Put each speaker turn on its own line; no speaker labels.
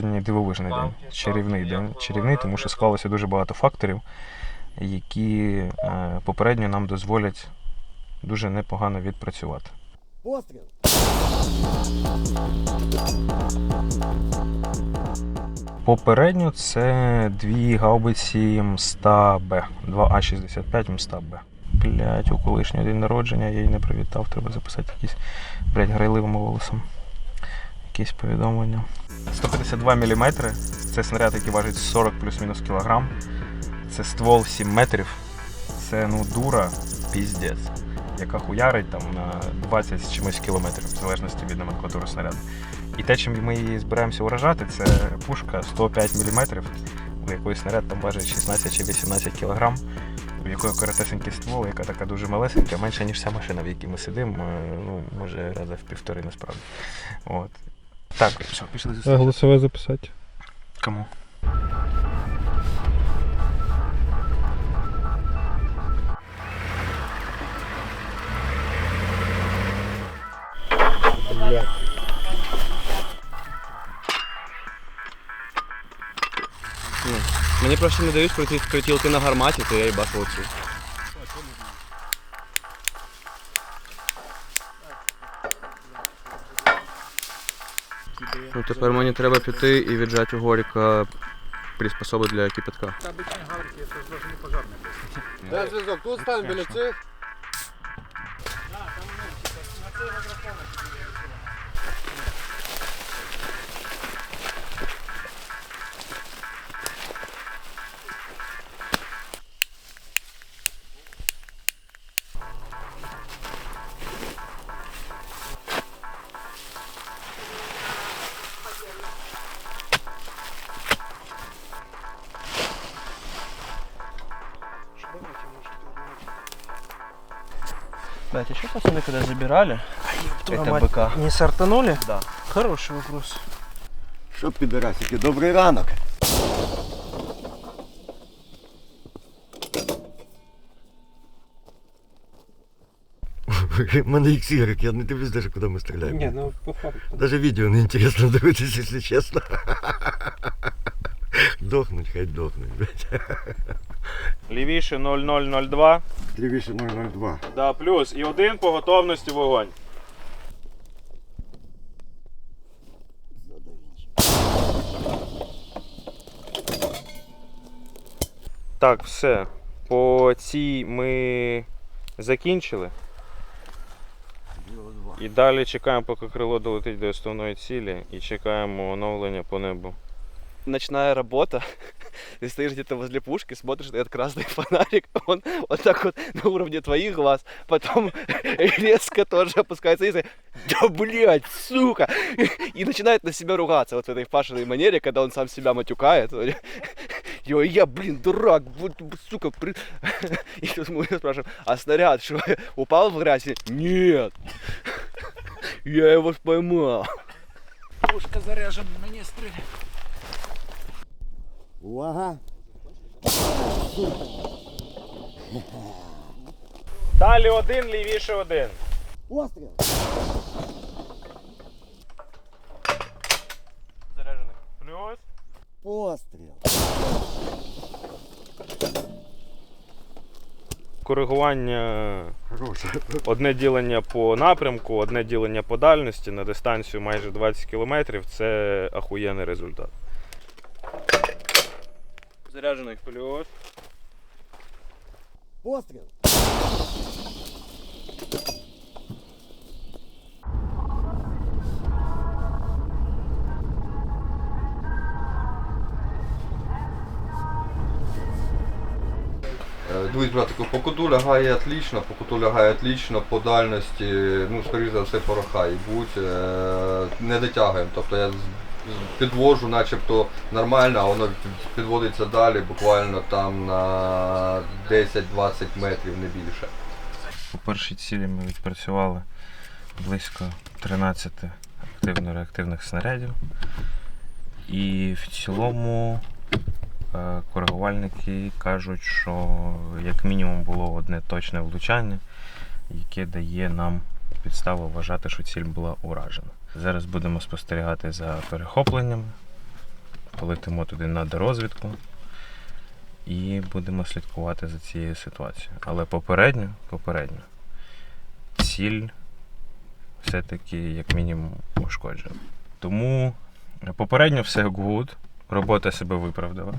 сьогодні дивовижний день, чарівний день. Чарівний, тому що склалося дуже багато факторів, які е, попередньо нам дозволять дуже непогано відпрацювати.
Постріл!
Попередньо це дві гаубиці МСТА-Б, 2А65 МСТА-Б. Блять, у колишнього день народження я її не привітав, треба записати якісь, блять, грайливим голосом. Якісь повідомлення. 152 мм. Це снаряд, який важить 40 плюс-мінус кілограм. Це ствол 7 метрів. Це ну дура, піздець, яка хуярить там на 20 з чимось кілометрів, в залежності від номенклатури снаряду. І те, чим ми її збираємося уражати, це пушка 105 мм, у якої снаряд там важить 16 чи 18 кг, у якої коротесенький ствол, яка така дуже малесенька, менша, ніж вся машина, в якій ми сидимо, е, ну, може, раза в півтори насправді. От. Так, все, пішли
А
зустрічати.
голосове записати.
Кому?
Мені просто не дають крутілки на гарматі, то я їбашу оцю. Ну тепер мені треба піти і віджати у горіка приспособи для кипятка.
Де зв'язок? Тут стань біля цих.
Блять, а что пацаны, когда забирали это
мать,
БК?
Не сортанули?
Да.
Хороший вопрос.
Що підарасики, добрий ранок.
У мене XY, я не дивлюсь даже, куди ми стріляємо.
Не, ну по факту.
Даже відео не інтересно дивитися, якщо чесно. Дохнуть, хай дохнуть, блядь.
Лівіше 0002,
Лівіше 002.
да, плюс і один по готовності вогонь. Так, все. По цій ми закінчили. І далі чекаємо, поки крило долетить до основної цілі, і чекаємо оновлення по небу.
Ночная работа. Ты стоишь где-то возле пушки, смотришь на этот красный фонарик, он вот так вот на уровне твоих глаз, потом резко тоже опускается вниз, и, да блять, сука, и начинает на себя ругаться вот в этой пашиной манере, когда он сам себя матюкает. Йо, я, блин, дурак, вот, сука, при... И тут мы его спрашиваем, а снаряд что, упал в грязь? Нет, я его поймал.
Пушка заряжена, мені стріляє.
Увага!
Далі один, лівіше один.
Постріл!
Заряджений. Плюс.
Постріл!
Коригування Одне ділення по напрямку, одне ділення по дальності на дистанцію майже 20 км це ахуєнний результат.
Заряженный.
Плюс.
Постріл!
Е, Дивись, братику, по куту лягає отлично, по куту лягає отлично, по дальності, ну, скоріш за все, пороха і будь, е, не дотягуємо. Тобто я підвожу начебто нормально, а воно підводиться далі, буквально там на 10-20 метрів, не більше.
По першій цілі ми відпрацювали близько 13 активно-реактивних снарядів. І в цілому е, коригувальники кажуть, що як мінімум було одне точне влучання, яке дає нам підставу вважати, що ціль була уражена. Зараз будемо спостерігати за перехопленнями полетимо туди на дорозвідку і будемо слідкувати за цією ситуацією. Але попередньо, попередньо, ціль все-таки як мінімум ушкоджена. Тому попередньо все good, робота себе виправдала.